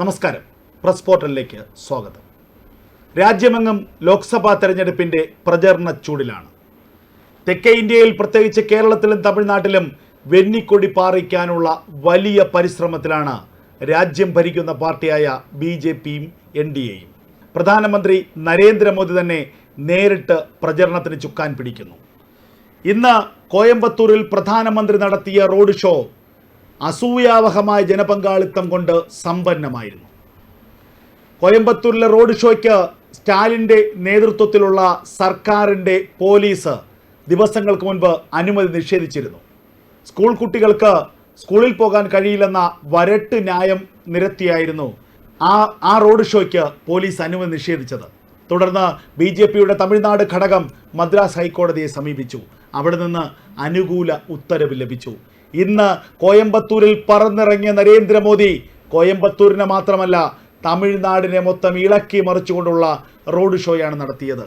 നമസ്കാരം. പ്രസ് പോർട്ടലിലേക്ക് സ്വാഗതം. രാജ്യമെങ്ങും ലോക്സഭാ തെരഞ്ഞെടുപ്പിന്റെ പ്രചരണ ചൂടിലാണ്. തെക്കേ ഇന്ത്യയിൽ പ്രത്യേകിച്ച് കേരളത്തിലും തമിഴ്നാട്ടിലും വെന്നിക്കൊടി പാറിക്കാനുള്ള വലിയ പരിശ്രമത്തിലാണ് രാജ്യം ഭരിക്കുന്ന പാർട്ടിയായ ബി ജെ പിയും എൻ ഡി എയും. പ്രധാനമന്ത്രി നരേന്ദ്രമോദി തന്നെ നേരിട്ട് പ്രചരണത്തിന് ചുക്കാൻ പിടിക്കുന്നു. ഇന്ന് കോയമ്പത്തൂരിൽ പ്രധാനമന്ത്രി നടത്തിയ റോഡ് ഷോ അസൂയാവഹമായ ജനപങ്കാളിത്തം കൊണ്ട് സമ്പന്നമായിരുന്നു. കോയമ്പത്തൂരിലെ റോഡ് ഷോയ്ക്ക് സ്റ്റാലിന്റെ നേതൃത്വത്തിലുള്ള സർക്കാരിന്റെ പോലീസ് ദിവസങ്ങൾക്ക് മുൻപ് അനുമതി നിഷേധിച്ചിരുന്നു. സ്കൂൾ കുട്ടികൾക്ക് സ്കൂളിൽ പോകാൻ കഴിയില്ലെന്ന വരട്ട് ന്യായം നിരത്തിയായിരുന്നു ആ ആ റോഡ് ഷോയ്ക്ക് പോലീസ് അനുമതി നിഷേധിച്ചത്. തുടർന്ന് ബി ജെ പിയുടെ തമിഴ്നാട് ഘടകം മദ്രാസ് ഹൈക്കോടതിയെ സമീപിച്ചു. അവിടെ നിന്ന് അനുകൂല ഉത്തരവ് ലഭിച്ചു. ഇന്ന് കോയമ്പത്തൂരിൽ പറന്നിറങ്ങിയ നരേന്ദ്രമോദി കോയമ്പത്തൂരിനെ മാത്രമല്ല തമിഴ്നാടിനെ മൊത്തം ഇളക്കി മറിച്ചുകൊണ്ടുള്ള റോഡ് ഷോയാണ് നടത്തിയത്.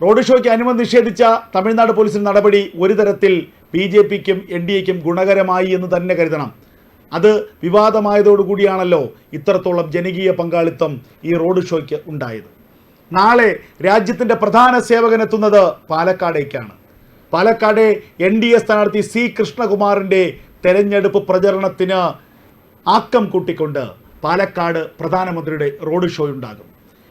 റോഡ് ഷോയ്ക്ക് അനുമതി നിഷേധിച്ച തമിഴ്നാട് പോലീസിന്റെ നടപടി ഒരു തരത്തിൽ ബി ജെ പിക്കും എൻ ഡി എക്കും ഗുണകരമായി എന്ന് തന്നെ കരുതണം. അത് വിവാദമായതോടുകൂടിയാണല്ലോ ഇത്രത്തോളം ജനകീയ പങ്കാളിത്തം ഈ റോഡ് ഷോയ്ക്ക് ഉണ്ടായത്. നാളെ രാജ്യത്തിന്റെ പ്രധാന സേവകനെത്തുന്നത് പാലക്കാടേക്കാണ്. പാലക്കാട് എൻ ഡി എ സ്ഥാനാർത്ഥി സി കൃഷ്ണകുമാറിന്റെ തെരഞ്ഞെടുപ്പ് പ്രചരണത്തിന് ആക്കം കൂട്ടിക്കൊണ്ട് പാലക്കാട് പ്രധാനമന്ത്രിയുടെ റോഡ് ഷോ ഉണ്ടാകും.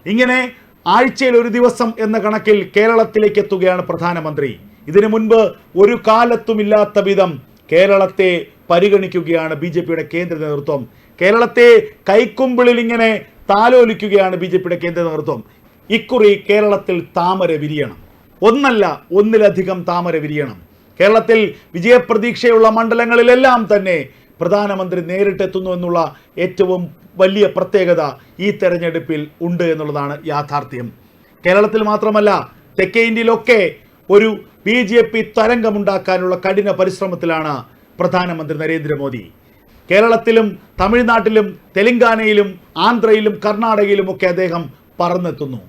ഇങ്ങനെ ആഴ്ചയിൽ ഒരു ദിവസം എന്ന കണക്കിൽ കേരളത്തിലേക്ക് എത്തുകയാണ് പ്രധാനമന്ത്രി. ഇതിനു മുൻപ് ഒരു കാലത്തുമില്ലാത്ത വിധം കേരളത്തെ പരിഗണിക്കുകയാണ് ബി ജെ പിയുടെ കേന്ദ്ര നേതൃത്വം. കേരളത്തെ കൈക്കുമ്പിളിൽ ഇങ്ങനെ താലോലിക്കുകയാണ് ബി ജെ പിയുടെ കേന്ദ്ര നേതൃത്വം. ഇക്കുറി കേരളത്തിൽ താമര വിരിയണം. ഒന്നല്ല ഒന്നിലധികം താമര വിരിയണം. കേരളത്തിൽ വിജയപ്രതീക്ഷയുള്ള മണ്ഡലങ്ങളിലെല്ലാം തന്നെ പ്രധാനമന്ത്രി നേരിട്ടെത്തുന്നു എന്നുള്ള ഏറ്റവും വലിയ പ്രത്യേകത ഈ തെരഞ്ഞെടുപ്പിൽ ഉണ്ട് എന്നുള്ളതാണ് യാഥാർത്ഥ്യം. കേരളത്തിൽ മാത്രമല്ല തെക്കേ ഇന്ത്യയിലൊക്കെ ഒരു ബി ജെ പി തരംഗമുണ്ടാക്കാനുള്ള കഠിന പരിശ്രമത്തിലാണ് പ്രധാനമന്ത്രി നരേന്ദ്രമോദി. കേരളത്തിലും തമിഴ്നാട്ടിലും തെലങ്കാനയിലും ആന്ധ്രയിലും കർണാടകയിലുമൊക്കെ അദ്ദേഹം പറന്നെത്തുന്നു.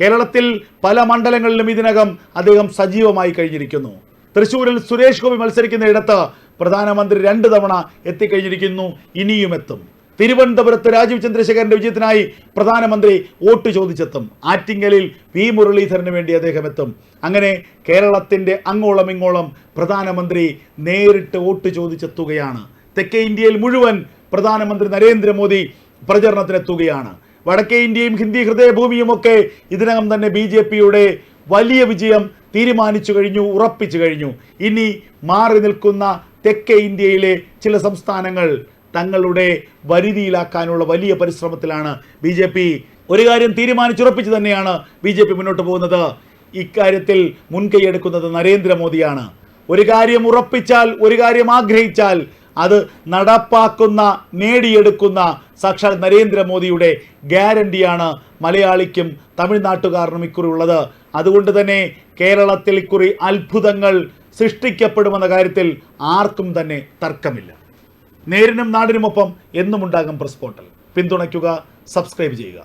കേരളത്തിൽ പല മണ്ഡലങ്ങളിലും ഇതിനകം അദ്ദേഹം സജീവമായി കഴിഞ്ഞിരിക്കുന്നു. തൃശ്ശൂരിൽ സുരേഷ് ഗോപി മത്സരിക്കുന്ന ഇടത്ത് പ്രധാനമന്ത്രി രണ്ട് തവണ എത്തിക്കഴിഞ്ഞിരിക്കുന്നു ഇനിയും എത്തും. തിരുവനന്തപുരത്ത് രാജീവ് ചന്ദ്രശേഖരന്റെ വിജയത്തിനായി പ്രധാനമന്ത്രി വോട്ട് ചോദിച്ചെത്തും. ആറ്റിങ്ങലിൽ വി മുരളീധരന് വേണ്ടി അദ്ദേഹം എത്തും. അങ്ങനെ കേരളത്തിന്റെ അങ്ങോളം ഇങ്ങോളം പ്രധാനമന്ത്രി നേരിട്ട് വോട്ട് ചോദിച്ചെത്തുകയാണ്. തെക്കേ ഇന്ത്യയിൽ മുഴുവൻ പ്രധാനമന്ത്രി നരേന്ദ്രമോദി പ്രചരണത്തിനെത്തുകയാണ്. വടക്കേ ഇന്ത്യയും ഹിന്ദി ഹൃദയഭൂമിയും ഒക്കെ ഇതിനകം തന്നെ ബി ജെ പിയുടെ വലിയ വിജയം തീരുമാനിച്ചു കഴിഞ്ഞു ഉറപ്പിച്ചു കഴിഞ്ഞു. ഇനി മാറി നിൽക്കുന്ന തെക്കേ ഇന്ത്യയിലെ ചില സംസ്ഥാനങ്ങൾ തങ്ങളുടെ വരുതിയിലാക്കാനുള്ള വലിയ പരിശ്രമത്തിലാണ് ബി ജെ പി. ഒരു കാര്യം തീരുമാനിച്ചുറപ്പിച്ച് തന്നെയാണ് ബി ജെ പി മുന്നോട്ട് പോകുന്നത്. ഇക്കാര്യത്തിൽ മുൻകൈയെടുക്കുന്നത് നരേന്ദ്രമോദിയാണ്. ഒരു കാര്യം ഉറപ്പിച്ചാൽ ഒരു കാര്യം ആഗ്രഹിച്ചാൽ അത് നടപ്പാക്കുന്ന നേടിയെടുക്കുന്ന സാക്ഷാൽ നരേന്ദ്രമോദിയുടെ ഗ്യാരണ്ടിയാണ് മലയാളിക്കും തമിഴ്നാട്ടുകാരനും ഇക്കുറി ഉള്ളത് അതുകൊണ്ട് തന്നെ കേരളത്തിൽ ഇക്കുറി അത്ഭുതങ്ങൾ സൃഷ്ടിക്കപ്പെടുമെന്ന കാര്യത്തിൽ ആർക്കും തന്നെ തർക്കമില്ല. നേരിനും നാടിനുമൊപ്പം എന്നും ഉണ്ടാകും പ്രസ് പോർട്ടൽ പിന്തുണയ്ക്കുക സബ്സ്ക്രൈബ് ചെയ്യുക.